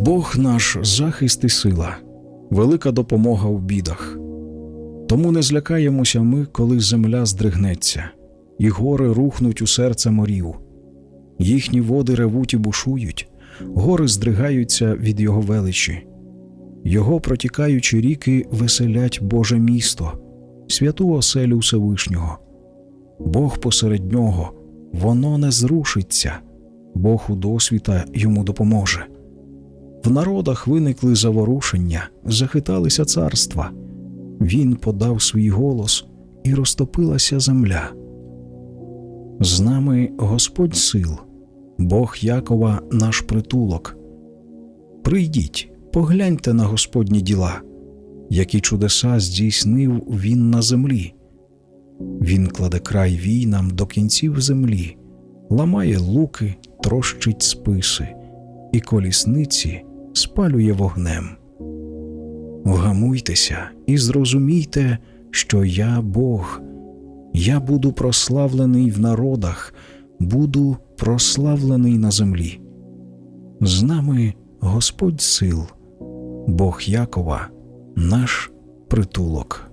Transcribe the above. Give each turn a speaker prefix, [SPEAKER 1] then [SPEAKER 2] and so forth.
[SPEAKER 1] Бог наш захист і сила, велика допомога в бідах. Тому не злякаємося ми, коли земля здригнеться, і гори рухнуть у серце морів. Їхні води ревуть і бушують, гори здригаються від його величі. Його протікаючі ріки веселять Боже місто, святу оселю Всевишнього. Бог посеред нього, воно не зрушиться, Бог у досвіта йому допоможе. В народах виникли заворушення, захиталися царства. Він подав свій голос, і розтопилася земля. З нами Господь сил, Бог Якова наш притулок. Прийдіть, погляньте на Господні діла, які чудеса здійснив Він на землі. Він кладе край війнам до кінців землі, ламає луки, трощить списи, і колісниці спалює вогнем. Вгамуйтеся і зрозумійте, що я Бог, я буду прославлений в народах, буду прославлений на землі. З нами Господь сил, Бог Якова, наш притулок.